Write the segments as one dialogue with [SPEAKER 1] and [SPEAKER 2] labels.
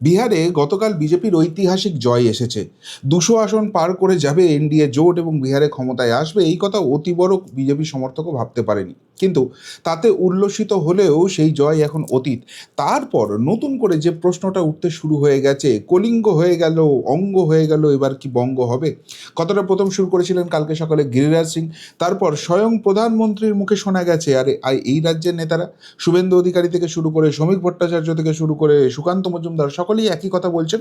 [SPEAKER 1] বিহারে গতকাল বিজেপির ঐতিহাসিক জয় এসেছে। দুশো আসন পার করে যাবে এনডিএ জোট এবং বিহারে ক্ষমতায় আসবে এই কথা অতি বড় বিজেপি সমর্থকও ভাবতে পারেনি। কিন্তু তাতে উল্লসিত হলেও সেই জয় এখন অতীত। তারপর নতুন করে যে প্রশ্নটা উঠতে শুরু হয়ে গেছে, কলিঙ্গ হয়ে গেল, অঙ্গ হয়ে গেল, এবার কি বঙ্গ হবে? কথাটা প্রথম শুরু করেছিলেন কালকে সকালে গিরিরাজ সিং, তারপর স্বয়ং প্রধানমন্ত্রীর মুখে শোনা গেছে, আর এই রাজ্যের নেতারা, শুভেন্দু অধিকারী থেকে শুরু করে শ্রমিক ভট্টাচার্য থেকে শুরু করে সুকান্ত মজুমদার, সকলেই একই কথা বলছেন।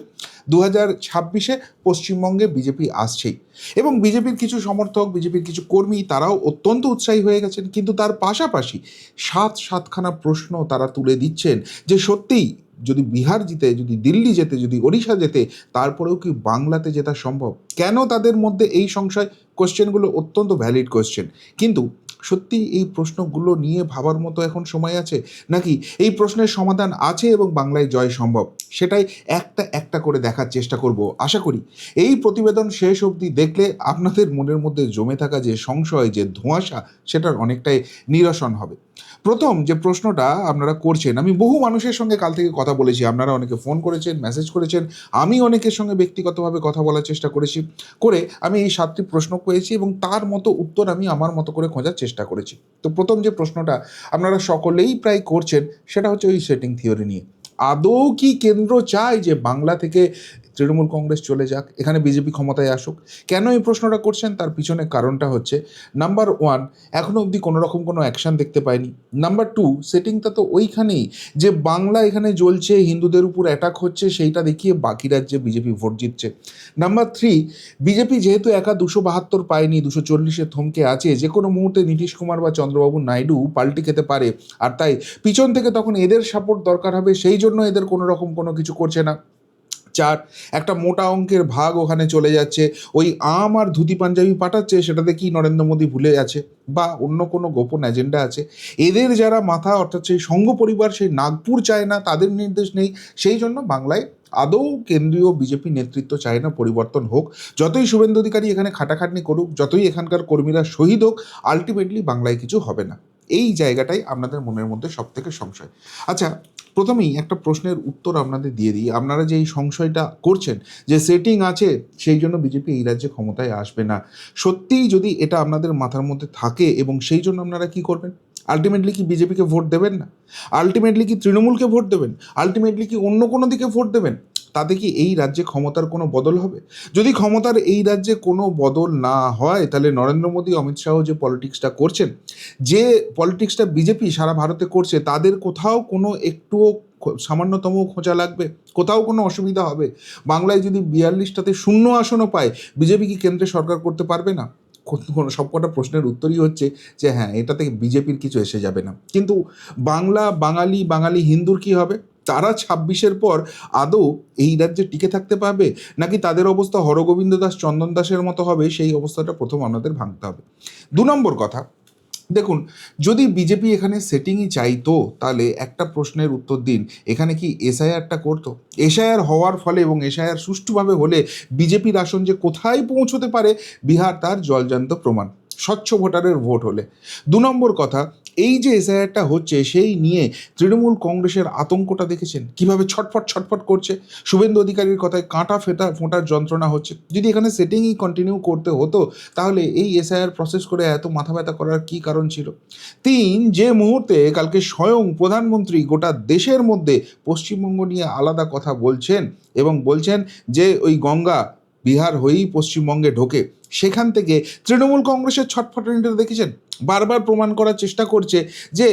[SPEAKER 1] দু হাজার ছাব্বিশে পশ্চিমবঙ্গে বিজেপি আসছেই। এবং বিজেপির কিছু সমর্থক, বিজেপির কিছু কর্মী তারাও অত্যন্ত উৎসাহী হয়ে গেছেন। কিন্তু তার পাশাপাশি সাত সাতখানা প্রশ্ন তারা তুলে দিচ্ছেন যে সত্যিই যদি বিহার জিতে, যদি দিল্লি যেতে যদি ওড়িশা যেতে তারপরেও কি বাংলাতে জেতা সম্ভব? কেন তাদের মধ্যে এই সংশয়? কোশ্চেনগুলো অত্যন্ত ভ্যালিড কোশ্চেন কিন্তু সত্যি এই প্রশ্নগুলো নিয়ে ভাবার মতো এখন সময় আছে? নাকি এই প্রশ্নের সমাধান আছে এবং বাংলায় জয় সম্ভব? সেটাই একটা একটা করে দেখার চেষ্টা করব, আশা করি। এই প্রতিবেদন শেষ অবধি দেখলে আপনাদের মনের মধ্যে জমে থাকা যে সংশয়, যে ধোঁয়াশা, সেটার অনেকটাই নিরসন হবে। প্রথম যে প্রশ্নটা আপনারা করছেন, আমি বহু মানুষের সঙ্গে কাল থেকে কথা বলেছি, আপনারা অনেকে ফোন করেছেন মেসেজ করেছেন, আমি অনেকের সঙ্গে ব্যক্তিগতভাবে কথা বলার চেষ্টা করেছি, করে আমি এই সাতটি প্রশ্ন পেয়েছি এবং তার মতো উত্তর আমি আমার মতো করে খোঁজার চেষ্টা করেছি। তো প্রথম যে প্রশ্নটা আপনারা সকলেই প্রায় করছেন, সেটা হচ্ছে ওই সেটিং থিওরি নিয়ে। আদৌ কি কেন্দ্র চায় যে বাংলা থেকে তৃণমূল কংগ্রেস চলে যাক, এখানে বিজেপি ক্ষমতায় আসুক। কেন এই প্রশ্নটা করছেন? তার পিছনে কারণটা হচ্ছে নাম্বার ওয়ান এখনও অবধি কোনো রকম কোনো অ্যাকশন দেখতে পাইনি। নাম্বার টু সেটিংটা তো ওইখানেই যে বাংলা এখানে জ্বলছে, হিন্দুদের উপর অ্যাটাক হচ্ছে, সেইটা দেখিয়ে বাকি রাজ্যে বিজেপি ভোট জিতছে। নাম্বার থ্রি বিজেপি যেহেতু একা দুশো বাহাত্তর পায়নি, দুশো চল্লিশে থমকে আছে, যে কোনো মুহূর্তে নীতিশ কুমার বা চন্দ্রবাবু নাইডু পাল্টি খেতে পারে। আর তাই পিছন থেকে তখন এদের সাপোর্ট দরকার হবে, সেই জন্য এদের কোনো রকম কোনো কিছু করছে না। চার, একটা মোটা অঙ্কের ভাগ ওখানে চলে যাচ্ছে। ওই আম আর ধুতি পাঞ্জাবি পাঠাচ্ছে, সেটাতে কি নরেন্দ্র মোদী ভুলে আছে বা অন্য কোনো গোপন এজেন্ডা আছে? এদের যারা মাথা, অর্থাৎ সেই সংঘ পরিবার, সেই নাগপুর চায় না, তাদের নির্দেশ নেই। সেই জন্য বাংলায় আদৌ কেন্দ্রীয় বিজেপি নেতৃত্ব চায় না পরিবর্তন হোক। যতই শুভেন্দু অধিকারী এখানে খাটাখাটনি করুক, যতই এখানকার কর্মীরা শহীদ হোক আলটিমেটলি বাংলায় কিছু হবে না। এই জায়গাটাই আপনাদের মনের মধ্যে সব থেকে সংশয়। আচ্ছা প্রথমেই একটা প্রশ্নের উত্তর আপনাদের দিয়ে দিই। আপনারা যে এই সংশয়টা করছেন যে সেটিং আছে, সেই জন্য বিজেপি এই রাজ্যে ক্ষমতায় আসবে না। সত্যিই যদি এটা আপনাদের মাথার মধ্যে থাকে এবং সেই জন্য আপনারা কি করবেন? আলটিমেটলি কি বিজেপিকে ভোট দেবেন না? আলটিমেটলি কি তৃণমূলকে ভোট দেবেন? আলটিমেটলি কি অন্য কোনো দিকে ভোট দেবেন? তাতে কি এই রাজ্যে ক্ষমতার কোনো বদল হবে? যদি ক্ষমতার এই রাজ্যে কোনো বদল না হয়, তাহলে নরেন্দ্র মোদী, অমিত শাহ যে পলিটিক্সটা করছেন, যে পলিটিক্সটা বিজেপি সারা ভারতে করছে, তাদের কোথাও কোনো একটুও সামান্যতম খোঁচা লাগবে? কোথাও কোনো অসুবিধা হবে? বাংলায় যদি বিয়াল্লিশটাতে শূন্য আসনও পায়, বিজেপি কি কেন্দ্রে সরকার করতে পারবে না? কোনো, সবকটা প্রশ্নের উত্তরই হচ্ছে যে হ্যাঁ এটাতে বিজেপির কিছু এসে যাবে না। কিন্তু বাংলা, বাঙালি বাঙালি হিন্দুর কি হবে? তারা ছাব্বিশের পর আদৌ এই রাজ্যে টিকে থাকতে পারবে? নাকি তাদের অবস্থা হরগোবিন্দ দাস, চন্দন দাসের মতো হবে? সেই অবস্থাটা প্রথম আমাদের ভাঙতে হবে। দু নম্বর কথা, দেখুন, যদি বিজেপি এখানে সেটিংই চাইতো, তাহলে একটা প্রশ্নের উত্তর দিন। এখানে কি এসআইআরটা করতো? এসআইআর হওয়ার ফলে এবং এসআইআর সুষ্ঠুভাবে হলে বিজেপির আসন যে কোথায় পৌঁছতে পারে, বিহার তার জলজান্ত প্রমাণ। স্বচ্ছ ভোটারের ভোট হলে। দু নম্বর কথা এই যে এসআইআরটা হচ্ছে, সেই নিয়ে তৃণমূল কংগ্রেসের আতঙ্কটা দেখেছেন? কীভাবে ছটফট ছটফট করছে? শুভেন্দু অধিকারীর কথায় কাঁটা ফেটা, ফোঁটার যন্ত্রণা হচ্ছে। যদি এখানে সেটিংই কন্টিনিউ করতে হতো, তাহলে এই এসআইআর প্রসেস করে এত মাথা ব্যথা করার কী কারণ ছিল? তিন, যে মুহূর্তে কালকে স্বয়ং প্রধানমন্ত্রী গোটা দেশের মধ্যে পশ্চিমবঙ্গ নিয়ে আলাদা কথা বলছেন এবং বলছেন যে ওই গঙ্গা বিহার হয়েই পশ্চিমবঙ্গে ঢোকে। সেখান থেকে তৃণমূল কংগ্রেসের ছটফটানিটা দেখেছেন? বারবার প্রমাণ করার চেষ্টা করছে যে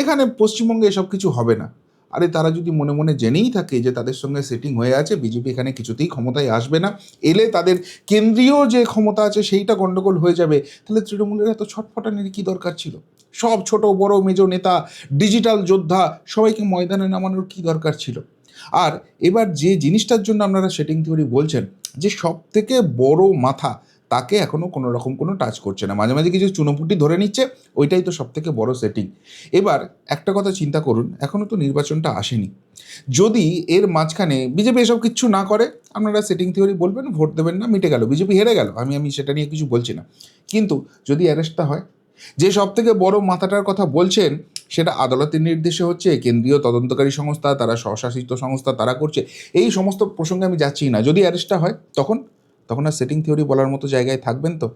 [SPEAKER 1] এখানে পশ্চিমবঙ্গে এসব কিছু হবে না। আরে তারা যদি মনে মনে জেনেই থাকে যে তাদের সঙ্গে সেটিং হয়ে আছে, বিজেপি এখানে কিছুতেই ক্ষমতায় আসবে না, এলে তাদের কেন্দ্রীয় যে ক্ষমতা আছে সেইটা গণ্ডগোল হয়ে যাবে, তাহলে তৃণমূলের এত ছটফটানির কী দরকার ছিল? সব ছোট বড় মেজো নেতা ডিজিটাল যোদ্ধা, সবাইকে ময়দানে নামানোর কী দরকার ছিল? আর এবার যে জিনিসটার জন্য আপনারা সেটিং থিওরি বলছেন, যে সব থেকে বড় মাথা তাকে এখনও কোনো রকম কোনো টাচ করছে না। মাঝে মাঝে কিছু চুনোপুটি ধরে নিচ্ছে, ওইটাই তো সব থেকে বড় সেটিং এবার একটা কথা চিন্তা করুন এখনও তো নির্বাচনটা আসেনি। যদি এর মাঝখানে বিজেপি এসব কিচ্ছু না করে, আপনারা সেটিং থিওরি বলবেন, ভোট দেবেন না, মিটে গেল। বিজেপি হেরে গেল, আমি আমি সেটা নিয়ে কিছু বলছি না। কিন্তু যদি অ্যারেস্টটা হয়, যে সব থেকে বড় মাথাটার কথা বলছেন সেটা আদালতের নির্দেশে হচ্ছে, কেন্দ্রীয় তদন্তকারী সংস্থা, তারা স্বশাসিত সংস্থা, তারা করছে। এই সমস্ত প্রসঙ্গে আমি যাচ্ছি না। যদি অ্যারেস্টটা হয়, তখন? তখন আর সেটিং থিওরি বলার মতো জায়গায় থাকবেন তো?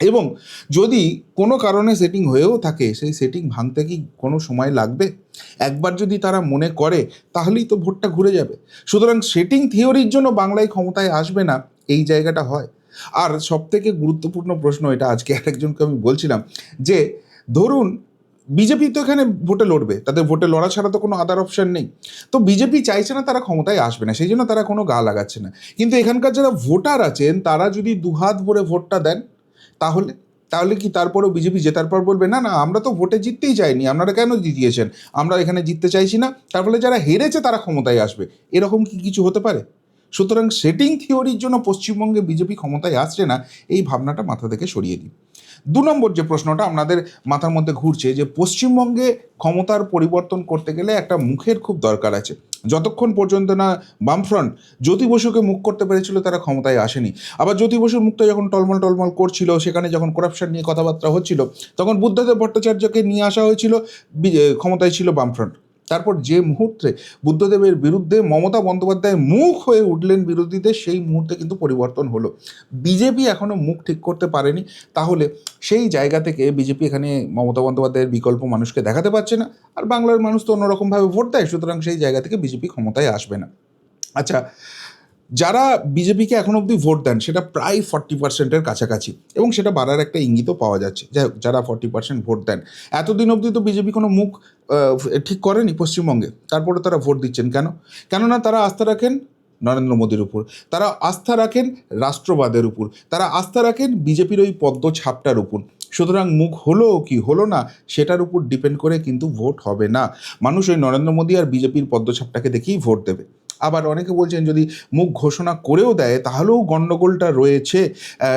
[SPEAKER 1] এবং যদি কোনো কারণে সেটিং হয়েও থাকে, সেই সেটিং ভাঙতে কি কোনো সময় লাগবে? একবার যদি তারা মনে করে, তাহলেই তো ভোটটা ঘুরে যাবে। সুতরাং সেটিং থিওরির জন্য বাংলায় ক্ষমতায় আসবে না, এই জায়গাটা হয়। আর সবথেকে গুরুত্বপূর্ণ প্রশ্ন, এটা আজকে আরেকজনকে আমি বলছিলাম, যে ধরুন বিজেপি তো এখানে ভোটে লড়বে, তাদের ভোটে লড়া ছাড়া তো কোনো আদার অপশন নেই। তো বিজেপি চাইছে না তারা ক্ষমতায় আসবে না, সেই জন্য তারা কোনো গা লাগাচ্ছে না। কিন্তু এখানকার যারা ভোটার আছেন, তারা যদি দুহাত ভরে ভোটটা দেন, তাহলে তাহলে কি তারপরেও বিজেপি জেতার পর বলবে, না না, আমরা তো ভোটে জিততেই চাইনি, আপনারা কেন জিতিয়েছেন? আমরা এখানে জিততে চাইছি না। তার ফলে যারা হেরেছে, তারা ক্ষমতায় আসবে। এরকম কি কিছু হতে পারে? সুতরাং সেটিং থিওরির জন্য পশ্চিমবঙ্গে বিজেপি ক্ষমতায় আসছে না, এই ভাবনাটা মাথা থেকে সরিয়ে দিই দু নম্বর যে প্রশ্নটা আপনাদের মাথার মধ্যে ঘুরছে যে পশ্চিমবঙ্গে ক্ষমতার পরিবর্তন করতে গেলে একটা মুখের খুব দরকার আছে। যতক্ষণ পর্যন্ত না বামফ্রন্ট জ্যোতি বসুকে মুখ করতে পেরেছিল তারা ক্ষমতায় আসেনি। আবার জ্যোতি বসুর মুখটা যখন টলমল টলমল করছিল, সেখানে যখন করাপশন নিয়ে কথাবার্তা হচ্ছিল, তখন বুদ্ধদেব ভট্টাচার্যকে নিয়ে আসা হয়েছিল ক্ষমতায় ছিল বামফ্রন্ট। তারপর যে মুহূর্তে বুদ্ধদেবের বিরুদ্ধে মমতা বন্দ্যোপাধ্যায় মুখ হয়ে উঠলেন বিরোধীদের, সেই মুহূর্তে কিন্তু পরিবর্তন হলো। বিজেপি এখনও মুখ ঠিক করতে পারেনি। তাহলে সেই জায়গা থেকে বিজেপি এখানে মমতা বন্দ্যোপাধ্যায়ের বিকল্প মানুষকে দেখাতে পারছে না। আর বাংলার মানুষ তো অন্যরকমভাবে ভোট দেয়, সুতরাং সেই জায়গা থেকে বিজেপি ক্ষমতায় আসবে না। আচ্ছা যারা বিজেপিকে এখন অবধি ভোট দেন, সেটা প্রায় ফর্টি পার্সেন্টের কাছাকাছি। এবং সেটা বাড়ার একটা ইঙ্গিতও পাওয়া যাচ্ছে, যাই যারা ফর্টি পার্সেন্ট ভোট দেন। এতদিন অবধি তো বিজেপি কোনো মুখ ঠিক করেনি পশ্চিমবঙ্গে। তারপরে তারা ভোট দিচ্ছেন কেন? কেননা তারা আস্থা রাখেন নরেন্দ্র মোদীর উপর। তারা আস্থা রাখেন রাষ্ট্রবাদের উপর। তারা আস্থা রাখেন বিজেপির ওই পদ্ম ছাপটার উপর। সুতরাং মুখ হলো কি হলো না, সেটার উপর ডিপেন্ড করে কিন্তু ভোট হবে না। মানুষ ওই নরেন্দ্র মোদী আর বিজেপির পদ্মছাপটাকে দেখেই ভোট দেবে। আবার অনেকে বলছেন যদি মুখ ঘোষণা করেও দেয়, তাহলেও গণ্ডগোলটা রয়েছে।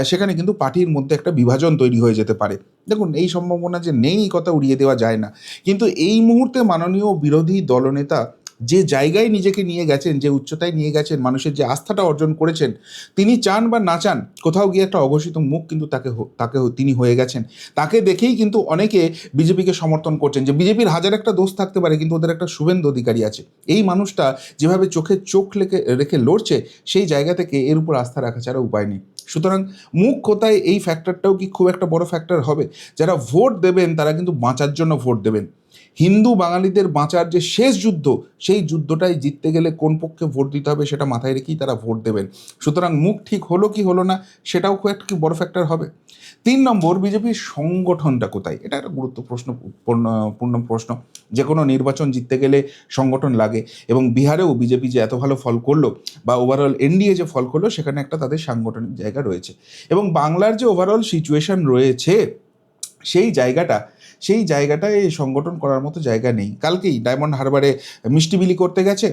[SPEAKER 1] সেখানে কিন্তু পার্টির মধ্যে একটা বিভাজন তৈরি হয়ে যেতে পারে। দেখুন, এই সম্ভাবনা যে নেই কথা উড়িয়ে দেওয়া যায় না। কিন্তু এই মুহূর্তে মাননীয় বিরোধী দলনেতা যে জায়গায় নিজেকে নিয়ে গেছেন, যে উচ্চতায় নিয়ে গেছেন, মানুষের যে আস্থাটা অর্জন করেছেন, তিনি চান বা না চান, কোথাও গিয়ে একটা অঘোষিত মুখ কিন্তু তাকে তাকে তিনি হয়ে গেছেন। তাকে দেখেই কিন্তু অনেকে বিজেপিকে সমর্থন করছেন যে বিজেপির হাজার একটা দোষ থাকতে পারে, কিন্তু ওদের একটা শুভেন্দু অধিকারী আছে। এই মানুষটা যেভাবে চোখে চোখ লেখে, রেখে লড়ছে, সেই জায়গা থেকে এর উপর আস্থা রাখা ছাড়া উপায় নেই। সুতরাং মুখ কোথায়, এই ফ্যাক্টরটাও কি খুব একটা বড় ফ্যাক্টর হবে? যারা ভোট দেবেন, তারা কিন্তু বাঁচার জন্য ভোট দেবেন। হিন্দু বাঙালিদের বাঁচার যে শেষ যুদ্ধ, সেই যুদ্ধটাই জিততে গেলে কোন পক্ষে ভোট দিতে হবে সেটা মাথায় রেখেই তারা ভোট দেবেন। সুতরাং মুখ ঠিক হলো কি হলো না, সেটাও খুব একটা বড় ফ্যাক্টর হবে। তিন নম্বর, বিজেপির সংগঠনটা কোথায়? এটা একটা গুরুত্ব প্রশ্ন পূর্ণ প্রশ্ন। যে কোনো নির্বাচন জিততে গেলে সংগঠন লাগে এবং বিহারেও বিজেপি যে এত ভালো ফল করল বা ওভারঅল এনডিএ যে ফল করল, সেখানে একটা তাদের সাংগঠনিক জায়গা রয়েছে। এবং বাংলার যে ওভারঅল সিচুয়েশন রয়েছে, সেই জায়গাটা সেই জায়গাটায় সংগঠন করার মতো জায়গা নেই। কালকেই ডায়মন্ড হারবারে মিষ্টি বিলি করতে গেছে।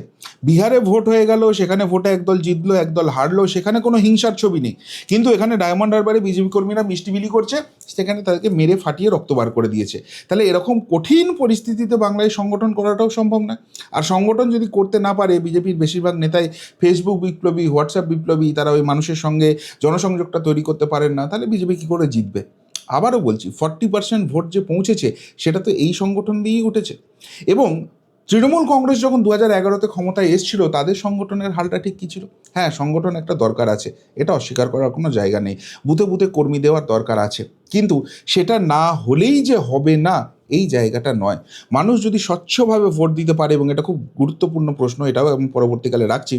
[SPEAKER 1] বিহারে ভোট হয়ে গেল, সেখানে ভোটে একদল জিতলো, একদল হারলো, সেখানে কোনো হিংসার ছবি নেই। কিন্তু এখানে ডায়মন্ড হারবারে বিজেপি কর্মীরা মিষ্টি বিলি করছে, সেখানে তাদেরকে মেরে ফাটিয়ে রক্ত বার করে দিয়েছে। তাহলে এরকম কঠিন পরিস্থিতিতে বাংলায় সংগঠন করাটাও সম্ভব না আর সংগঠন যদি করতে না পারে, বিজেপির বেশিরভাগ নেতাই ফেসবুক বিপ্লবী হোয়াটসঅ্যাপ বিপ্লবী, তারা ওই মানুষের সঙ্গে জনসংযোগটা তৈরি করতে পারেন না, তাহলে বিজেপি কী করে জিতবে? আবারও বলছি ফর্টি পার্সেন্ট ভোট যে পৌঁছেছে, সেটা তো এই সংগঠন দিয়েই উঠেছে। এবং তৃণমূল কংগ্রেস যখন দু হাজার এগারোতে ক্ষমতায় এসেছিল, তাদের সংগঠনের হালটা ঠিক কী ছিল? হ্যাঁ সংগঠন একটা দরকার আছে, এটা অস্বীকার করার কোনো জায়গা নেই। বুথে বুথে কর্মী দেওয়ার দরকার আছে। কিন্তু সেটা না হলেই যে হবে না, এই জায়গাটা নয়। মানুষ যদি স্বচ্ছভাবে ভোট দিতে পারে, এবং এটা খুব গুরুত্বপূর্ণ প্রশ্ন, এটাও আমি পরবর্তীকালে রাখছি।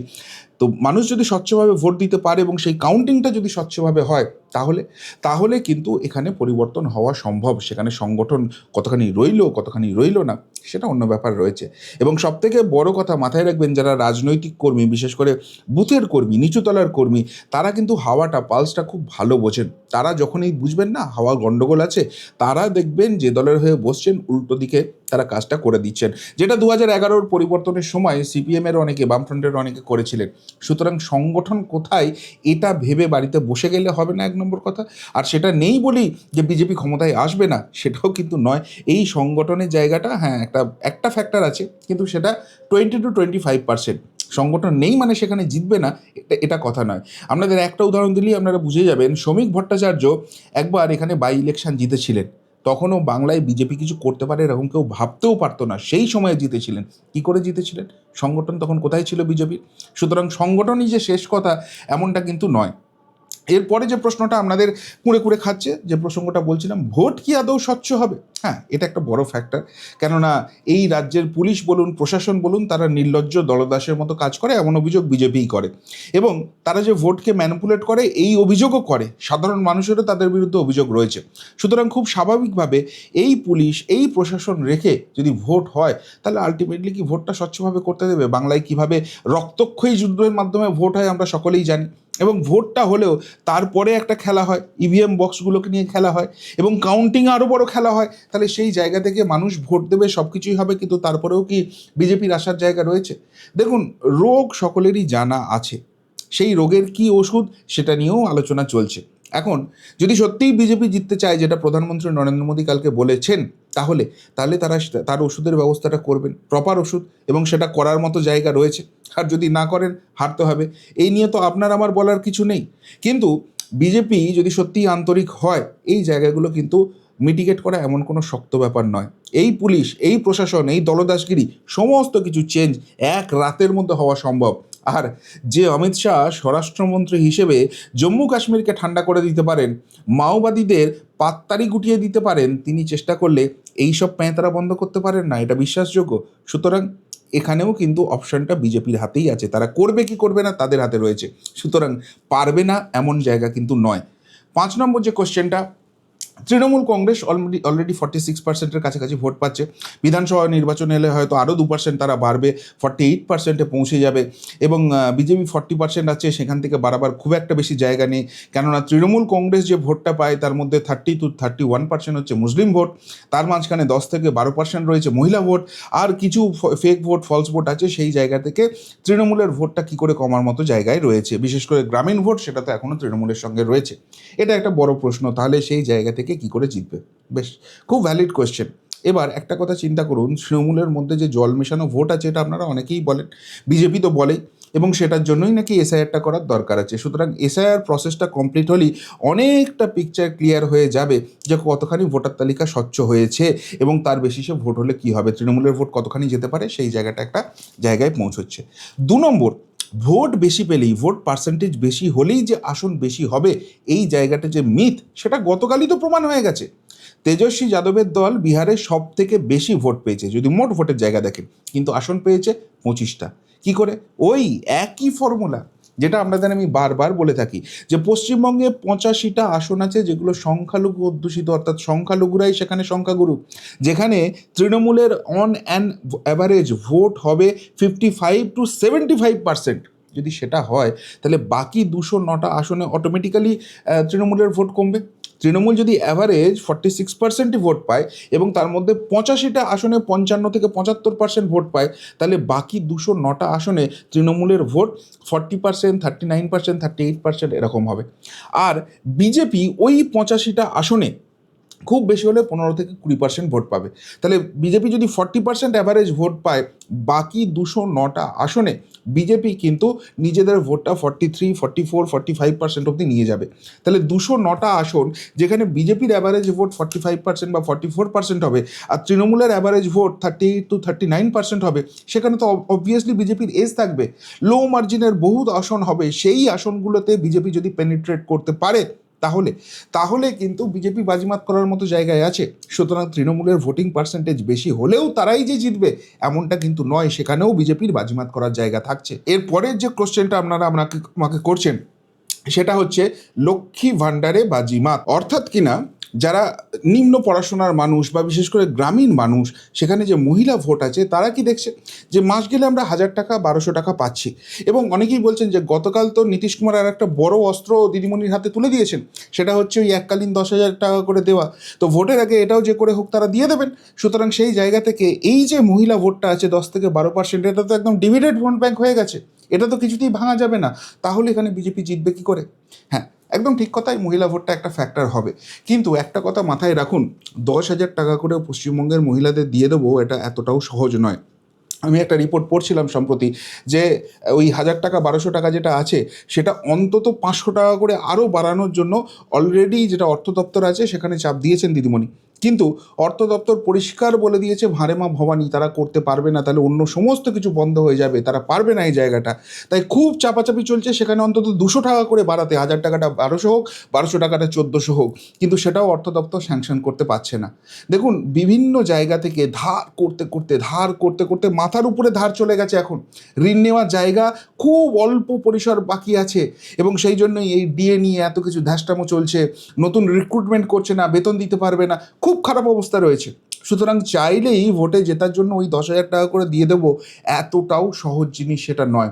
[SPEAKER 1] তো মানুষ যদি স্বচ্ছভাবে ভোট দিতে পারে, এবং সেই কাউন্টিংটা যদি স্বচ্ছভাবে হয় তাহলে তাহলে কিন্তু এখানে পরিবর্তন হওয়া সম্ভব। সেখানে সংগঠন কতখানি রইল, কতখানি রইল না, সেটা অন্য ব্যাপার রয়েছে। এবং সবথেকে বড় কথা মাথায় রাখবেন, যারা রাজনৈতিক কর্মী, বিশেষ করে বুথের কর্মী নিচুতলার কর্মী, তারা কিন্তু হাওয়াটা, পালসটা খুব ভালো বোঝেন। তারা যখনই বুঝবেন না, হাওয়া গণ্ডগোল আছে, তারা দেখবেন যে দলের হয়ে বসছেন, উল্টো দিকে তারা কাজটা করে দিচ্ছেন। যেটা দু হাজার এগারোর পরিবর্তনের সময় সিপিএমের অনেকে, বামফ্রন্টের অনেকে করেছিলেন। সুতরাং সংগঠন কোথায়, এটা ভেবে বাড়িতে বসে গেলে হবে না নম্বর কথা। আর সেটা নেই বলেই যে বিজেপি ক্ষমতায় আসবে না, সেটাও কিন্তু নয়। এই সংগঠনের জায়গাটা হ্যাঁ একটা একটা ফ্যাক্টর আছে, কিন্তু সেটা twenty two twenty five percent সংগঠন নেই মানে সেখানে জিতবে না, এটা এটা কথা নয়। আপনাদের একটা উদাহরণ দিলেই আপনারা বুঝে যাবেন, শ্রমিক ভট্টাচার্য একবার এখানে বাই ইলেকশন জিতেছিলেন। তখনও বাংলায় বিজেপি কিছু করতে পারে এরকম কেউ ভাবতেও পারতো না, সেই সময়ে জিতেছিলেন। কি করে জিতেছিলেন? সংগঠন তখন কোথায় ছিল বিজেপির? সুতরাং সংগঠনই যে শেষ কথা, এমনটা কিন্তু নয়। এরপরে যে প্রশ্নটা আপনাদের কুড়ে কুড়ে খাচ্ছে, যে প্রসঙ্গটা বলছিলাম, ভোট কি আদৌ স্বচ্ছ হবে? হ্যাঁ এটা একটা বড় ফ্যাক্টর কেননা এই রাজ্যের পুলিশ বলুন, প্রশাসন বলুন, তারা নির্লজ্জ দলদাসের মতো কাজ করে, এমন অভিযোগ বিজেপিই করে। এবং তারা যে ভোটকে ম্যানিপুলেট করে, এই অভিযোগও করে। সাধারণ মানুষেরও তাদের বিরুদ্ধে অভিযোগ রয়েছে। সুতরাং খুব স্বাভাবিকভাবে এই পুলিশ, এই প্রশাসন রেখে যদি ভোট হয়, তাহলে আলটিমেটলি কি ভোটটা স্বচ্ছভাবে করতে দেবে? বাংলায় কীভাবে রক্তক্ষয়ী যুদ্ধের মাধ্যমে ভোট হয় আমরা সকলেই জানি। এবং ভোটটা হলেও তারপরে একটা খেলা হয় ইভিএম বক্সগুলোকে নিয়ে খেলা হয় এবং কাউন্টিং আরও বড় খেলা হয়, তাহলে সেই জায়গা থেকে মানুষ ভোট দেবে সব কিছুই হবে, কিন্তু তারপরেও কি বিজেপির আসার জায়গা রয়েছে? দেখুন, রোগ সকলেরই জানা আছে। সেই রোগের কি ওষুধ সেটা নিয়েও আলোচনা চলছে। এখন, যদি সত্যিই বিজেপি জিততে চায়, যেটা প্রধানমন্ত্রী নরেন্দ্র মোদী কালকে বলেছেন, তাহলে তাহলে তারা তার ওষুধের ব্যবস্থাটা করবেন প্রপার ওষুধ, এবং সেটা করার মতো জায়গা রয়েছে। আর যদি না করেন, হারতে হবে। এই নিয়ে তো আপনার আমার বলার কিছু নেই। কিন্তু, বিজেপি যদি সত্যিই আন্তরিক হয়, এই জায়গাগুলো কিন্তু মিটিগেট করা এমন কোনো শক্ত ব্যাপার নয়। এই পুলিশ, এই প্রশাসন, এই দলদাসগিরি, সমস্ত কিছু চেঞ্জ এক রাতের মধ্যে হওয়া সম্ভব। আর যে অমিত শাহ স্বরাষ্ট্রমন্ত্রী হিসেবে জম্মু কাশ্মীরকে ঠান্ডা করে দিতে পারেন, মাওবাদীদের পাত্তারি গুটিয়ে দিতে পারেন, তিনি চেষ্টা করলে এই সব প্যাঁতারা বন্ধ করতে পারেন না, এটা বিশ্বাসযোগ্য। সুতরাং এখানেও কিন্তু অপশনটা বিজেপির হাতেই আছে, তারা করবে কি করবে না তাদের হাতে রয়েছে। সুতরাং পারবে না এমন জায়গা কিন্তু নয়। পাঁচ নম্বর যে কোশ্চেনটা Trinamool Congress already already forty six পার্সেন্টের কাছাকাছি ভোট পাচ্ছে। বিধানসভা নির্বাচন এলে হয়তো আরও দু পার্সেন্ট তারা বাড়বে ফর্টি এইট পার্সেন্টে পৌঁছে যাবে এবং বিজেপি ফর্টি পার্সেন্ট আছে, সেখান থেকে বাড়াবার খুব একটা বেশি জায়গা নেই। কেননা তৃণমূল কংগ্রেস যে ভোটটা পায়, তার মধ্যে thirty two thirty one percent হচ্ছে মুসলিম ভোট, তার মাঝখানে দশ থেকে বারো পার্সেন্ট রয়েছে মহিলা ভোট, আর কিছু ফেক ভোট ফলস ভোট আছে, সেই জায়গা থেকে তৃণমূলের ভোটটা কী করে কমার মতো জায়গায় রয়েছে। বিশেষ করে গ্রামীণ ভোট, সেটা তো এখনও তৃণমূলের সঙ্গে রয়েছে। এটা একটা বড় প্রশ্ন, তাহলে সেই জায়গা থেকে কি করে জিতবে? বেশ, খুব ভ্যালিড কোয়েশ্চেন এবার একটা কথা চিন্তা করুন, তৃণমূলের মধ্যে যে জল মেশানো ভোট আছে, এটা আপনারা অনেকেই বলেন বিজেপি তো বলেই, এবং সেটার জন্যই নাকি এসআইআরটা করার দরকার আছে। সুতরাং এসআইআর প্রসেসটা কমপ্লিট হলেই অনেকটা পিকচার ক্লিয়ার হয়ে যাবে যে কতখানি ভোটার তালিকা স্বচ্ছ হয়েছে, এবং তার বেশি সে ভোট হলে কী হবে? তৃণমূলের ভোট কতখানি যেতে পারে? সেই জায়গাটা একটা জায়গায় পৌঁছচ্ছে। দু নম্বর ভোট বেশি পেলেই ভোট পার্সেন্টেজ বেশি হলেই যে আসন বেশি হবে, এই জায়গাটা যে মিথ সেটা গতকালই তো প্রমাণ হয়ে গেছে। তেজস্বী যাদবের দল বিহারে সব থেকে বেশি ভোট পেয়েছে, যদি মোট ভোটের জায়গা দেখেন। কিন্তু আসন পেয়েছে পঁচিশটা। কি করে? ওই একই ফর্মুলা যেটা আপনাদের আমি বারবার বলে থাকি, যে পশ্চিমবঙ্গে পঁচাশিটা আসন আছে যেগুলো সংখ্যালঘু অধ্যুষিত, অর্থাৎ সংখ্যালঘুরাই সেখানে সংখ্যাগুরু। যেখানে তৃণমূলের অন অ্যান্ড অ্যাভারেজ ভোট হবে fifty five to seventy five percent যদি সেটা হয়, তাহলে বাকি দুশো নটা আসনে অটোমেটিক্যালি তৃণমূলের ভোট কমবে। তৃণমূল যদি অ্যাভারেজ ফর্টি সিক্স পার্সেন্টই ভোট পায় এবং তার মধ্যে পঁচাশিটা আসনে পঞ্চান্ন থেকে পঁচাত্তর পার্সেন্ট ভোট পায়, তাহলে বাকি দুশো নটা আসনে তৃণমূলের vote forty percent thirty nine percent thirty eight percent এরকম হবে। আর বিজেপি ওই পঁচাশিটা আসনে খুব বেশি হলে পনেরো থেকে কুড়ি পার্সেন্ট ভোট পাবে। তাহলে বিজেপি যদি ফর্টি পার্সেন্ট অ্যাভারেজ ভোট পায়, বাকি দুশো নটা আসনে বিজেপি কিন্তু নিজেদের ভোটটা forty three forty four forty five percent অবধি নিয়ে যাবে। তাহলে দুশো নটা আসন যেখানে বিজেপির average vote forty five percent বা ফর্টি ফোর পার্সেন্ট হবে, আর তৃণমূলের average vote thirty eight to thirty nine percent হবে, সেখানে তো অবভিয়াসলি বিজেপির এজ থাকবে। লো মার্জিনের বহুত আসন হবে, সেই আসনগুলোতে বিজেপি যদি পেনিট্রেট করতে পারে তাহলে তাহলে কিন্তু বিজেপি বাজিমাত করার মতো জায়গায় আছে। সুতরাং তৃণমূলের ভোটিং পার্সেন্টেজ বেশি হলেও তারাই যে জিতবে, এমনটা কিন্তু নয়। সেখানেও বিজেপির বাজিমাত করার জায়গা থাকছে। এরপরের যে কোশ্চেনটা আপনারা আপনাকে আমাকে করছেন, সেটা হচ্ছে, লক্ষ্মী ভাণ্ডারে বাজিমাত। অর্থাৎ কিনা যারা নিম্ন পড়াশোনার মানুষ বা বিশেষ করে গ্রামীণ মানুষ, সেখানে যে মহিলা ভোট আছে, তারা কি দেখছে? যে মাস গেলে আমরা হাজার টাকা, বারোশো টাকা পাচ্ছি। এবং অনেকেই বলছেন যে গতকাল তো নীতিশ কুমার আর একটা বড় অস্ত্র দিদিমণির হাতে তুলে দিয়েছেন। সেটা হচ্ছে ওই এককালীন দশ হাজার টাকা করে দেওয়া। তো ভোটের আগে এটাও যে করে হোক, তারা দিয়ে দেবেন। সুতরাং সেই জায়গা থেকে এই যে মহিলা ভোটটা আছে, দশ থেকে বারো পার্সেন্ট, এটা তো একদম ডিভিডেড ভোট ব্যাংক হয়ে গেছে। এটা তো কিছুতেই ভাঙা যাবে না। তাহলে এখানে বিজেপি জিতবে কি করে? হ্যাঁ একদম ঠিক কথাই মহিলা ভোটটা একটা ফ্যাক্টর হবে। কিন্তু একটা কথা মাথায় রাখুন, দশ হাজার টাকা করে পশ্চিমবঙ্গের মহিলাদের দিয়ে দেবো এটা এতটাও সহজ নয়। আমি একটা রিপোর্ট পড়ছিলাম সম্প্রতি যে, ওই হাজার টাকা, বারোশো টাকা যেটা আছে, সেটা অন্তত পাঁচশো টাকা করে আরও বাড়ানোর জন্য অলরেডি যেটা অর্থ দপ্তর আছে, সেখানে চাপ দিয়েছেন দিদিমণি। কিন্তু অর্থ দপ্তর পরিষ্কার বলে দিয়েছে ভারেমা ভবানী, তারা করতে পারবে না, তাহলে অন্য সমস্ত কিছু বন্ধ হয়ে যাবে, তারা পারবে না এই জায়গাটা। তাই খুব চাপাচাপি চলছে, সেখানে অন্তত দুশো টাকা করে বাড়াতে, হাজার টাকাটা বারোশো হোক, বারোশো টাকাটা চোদ্দোশো হোক, কিন্তু সেটাও অর্থ দপ্তর স্যাংশন করতে পারছে না। দেখুন, বিভিন্ন জায়গা থেকে ধার করতে করতে, ধার করতে করতে মাথার উপরে ধার চলে গেছে এখন। ঋণ নেওয়ার জায়গা খুব অল্প পরিসর বাকি আছে এবং সেই জন্যই এই ডিএ নিয়ে এত কিছু ধ্যাসটামো চলছে। নতুন রিক্রুটমেন্ট করছে না, বেতন দিতে পারবে না। খুব খারাপ অবস্থা রয়েছে। সুতরাং চাইলেই ভোটে জেতার জন্য ওই দশ হাজার টাকা করে দিয়ে দেবো। এতটাও সহজ জিনিস সেটা নয়।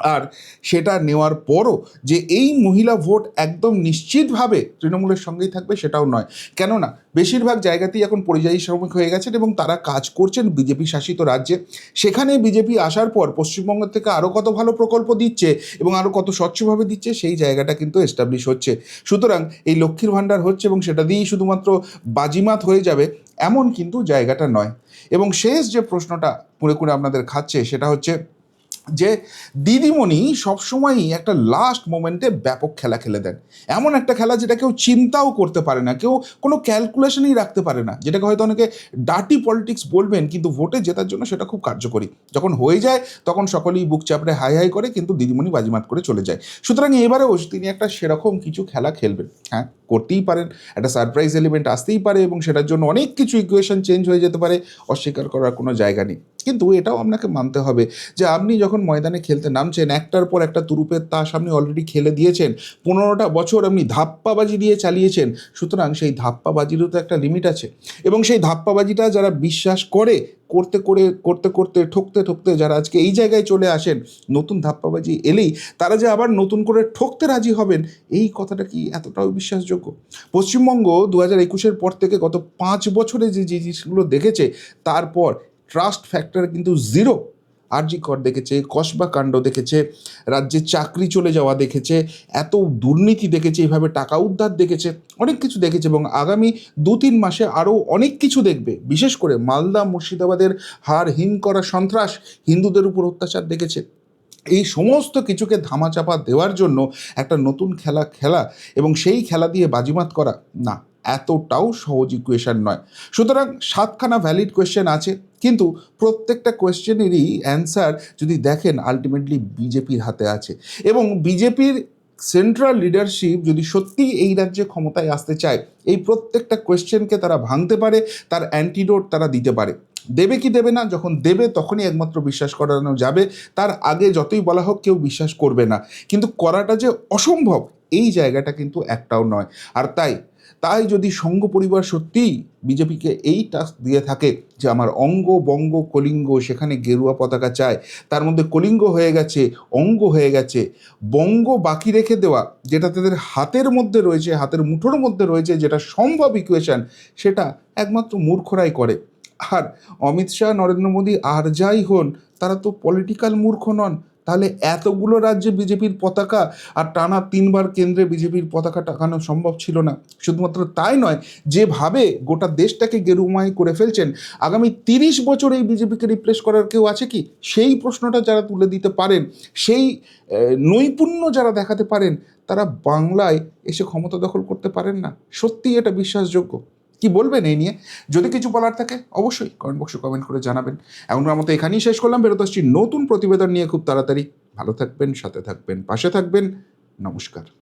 [SPEAKER 1] আর সেটা নেওয়ার পরও যে এই মহিলা ভোট একদম নিশ্চিতভাবে তৃণমূলের সঙ্গেই থাকবে সেটাও নয়। কেননা বেশিরভাগ জায়গাতেই এখন পরিযায়ী শ্রমিক হয়ে গেছেন এবং তারা কাজ করছেন বিজেপি শাসিত রাজ্যে। সেখানে বিজেপি আসার পর পশ্চিমবঙ্গ থেকে আরও কত ভালো প্রকল্প দিচ্ছে এবং আরও কত স্বচ্ছভাবে দিচ্ছে সেই জায়গাটা কিন্তু এস্টাবলিশ হচ্ছে। সুতরাং এই লক্ষ্মীর ভাণ্ডার হচ্ছে এবং সেটা দিয়েই শুধুমাত্র বাজিমাত হয়ে যাবে এমন কিন্তু জায়গাটা নয়। এবং শেষ যে প্রশ্নটা পুরে করে আপনাদের খাচ্ছে সেটা হচ্ছে যে দিদিমণি সবসময়ই একটা লাস্ট মোমেন্টে ব্যাপক খেলা খেলে দেন। এমন একটা খেলা যেটা কেউ চিন্তাও করতে পারে না, কেউ কোনো ক্যালকুলেশনই রাখতে পারে না, যেটাকে হয়তো অনেকে ডার্টি পলিটিক্স বলবেন, কিন্তু ভোটে জেতার জন্য সেটা খুব কার্যকরী। যখন হয়ে যায়, তখন সকলেই বুক চাপড়ে হাই হাই করে, কিন্তু দিদিমণি বাজিমাত করে চলে যায়। সুতরাং এবারেও তিনি একটা সেরকম কিছু খেলা খেলবেন। হ্যাঁ? করতেই পারেন। একটা সারপ্রাইজ এলিমেন্ট আসতেই পারে এবং সেটার জন্য অনেক কিছু ইকুয়েশন চেঞ্জ হয়ে যেতে পারে, অস্বীকার করার কোনো জায়গা নেই। কিন্তু এটাও আপনাকে মানতে হবে যে আপনি যখন ময়দানে খেলতে নামছেন, একটার পর একটা তুরুপের তাস আপনি অলরেডি খেলে দিয়েছেন, পনেরোটা বছর আপনি ধাপ্পাবাজি দিয়ে চালিয়েছেন, সুতরাং সেই ধাপ্পাবাজিরও তো একটা লিমিট আছে। এবং সেই ধাপ্পাবাজিটা যারা বিশ্বাস করে করতে করে, করতে করতে, ঠকতে ঠকতে যারা আজকে এই জায়গায় চলে আসেন, নতুন ধাপ্পাবাজি এলেই তারা যে আবার নতুন করে ঠকতে রাজি হবেন, এই কথাটা কি এতটাও বিশ্বাসযোগ্য? পশ্চিমবঙ্গ দু হাজার একুশের পর থেকে গত পাঁচ বছরে যে জিনিসগুলো দেখেছে, তারপর ট্রাস্ট ফ্যাক্টর কিন্তু জিরো আরজি কর দেখেছে, কসবা কাণ্ড দেখেছে, রাজ্যে চাকরি চলে যাওয়া দেখেছে, এত দুর্নীতি দেখেছে এইভাবে টাকা উদ্ধার দেখেছে, অনেক কিছু দেখেছে এবং আগামী দু তিন মাসে আরও অনেক কিছু দেখবে। বিশেষ করে মালদা মুর্শিদাবাদের হার হিম করা সন্ত্রাস, হিন্দুদের উপর অত্যাচার দেখেছে। এই সমস্ত কিছুকে ধামাচাপা দেওয়ার জন্য একটা নতুন খেলা খেলা এবং সেই খেলা দিয়ে বাজিমাত করা, না। এতটাও সহজ ইকুয়েশান নয়। সুতরাং সাতখানা ভ্যালিড কোয়েশ্চেন আছে, কিন্তু প্রত্যেকটা কোয়েশ্চেনেরই অ্যান্সার যদি দেখেন আলটিমেটলি বিজেপির হাতে আছে। এবং বিজেপির সেন্ট্রাল লিডারশিপ যদি সত্যি এই রাজ্যে ক্ষমতায় আসতে চায়, এই প্রত্যেকটা কোয়েশ্চেনকে তারা ভাঙতে পারে, তার অ্যান্টিডোট তারা দিতে পারে। দেবে কি দেবে না, যখন দেবে তখনই একমাত্র বিশ্বাস করানো যাবে। তার আগে যতই বলা হোক কেউ বিশ্বাস করবে না। কিন্তু করাটা যে অসম্ভব এই জায়গাটা কিন্তু একটাও নয়। আর তাই তাই যদি সঙ্গ পরিবার সত্যিই বিজেপিকে এই টাস্ক দিয়ে থাকে যে আমার অঙ্গ, বঙ্গ, কলিঙ্গ সেখানে গেরুয়া পতাকা চায়, তার মধ্যে কলিঙ্গ হয়ে গেছে, অঙ্গ হয়ে গেছে, বঙ্গ বাকি রেখে দেওয়া, যেটা তাদের হাতের মধ্যে রয়েছে, হাতের মুঠোর মধ্যে রয়েছে, যেটা সম্ভব ইকুয়েশান সেটা একমাত্র মূর্খরাই করে। আর অমিত শাহ, নরেন্দ্র মোদী আর যাই হন, তারা তো পলিটিক্যাল মূর্খ নন। তাহলে এতগুলো রাজ্যে বিজেপির পতাকা আর টানা তিনবার কেন্দ্রে বিজেপির পতাকা টাকানো সম্ভব ছিল না। শুধুমাত্র তাই নয়, যেভাবে গোটা দেশটাকে গেরুমাই করে ফেলছেন, আগামী তিরিশ বছর এই বিজেপিকে রিপ্লেস করার কেউ আছে কি? সেই প্রশ্নটা যারা তুলে দিতে পারেন, সেই নৈপুণ্য যারা দেখাতে পারেন, তারা বাংলায় এসে ক্ষমতা দখল করতে পারেন না। সত্যিই এটা বিশ্বাসযোগ্য। কি বলবেন এই নিয়ে? যদি কিছু বলার থাকে, অবশ্যই কমেন্ট বক্সে কমেন্ট করে জানাবেন। এমনকার মতো এখানেই শেষ করলাম, বেরোতে আসছি নতুন প্রতিবেদন নিয়ে খুব তাড়াতাড়ি। ভালো থাকবেন, সাথে থাকবেন, পাশে থাকবেন। নমস্কার।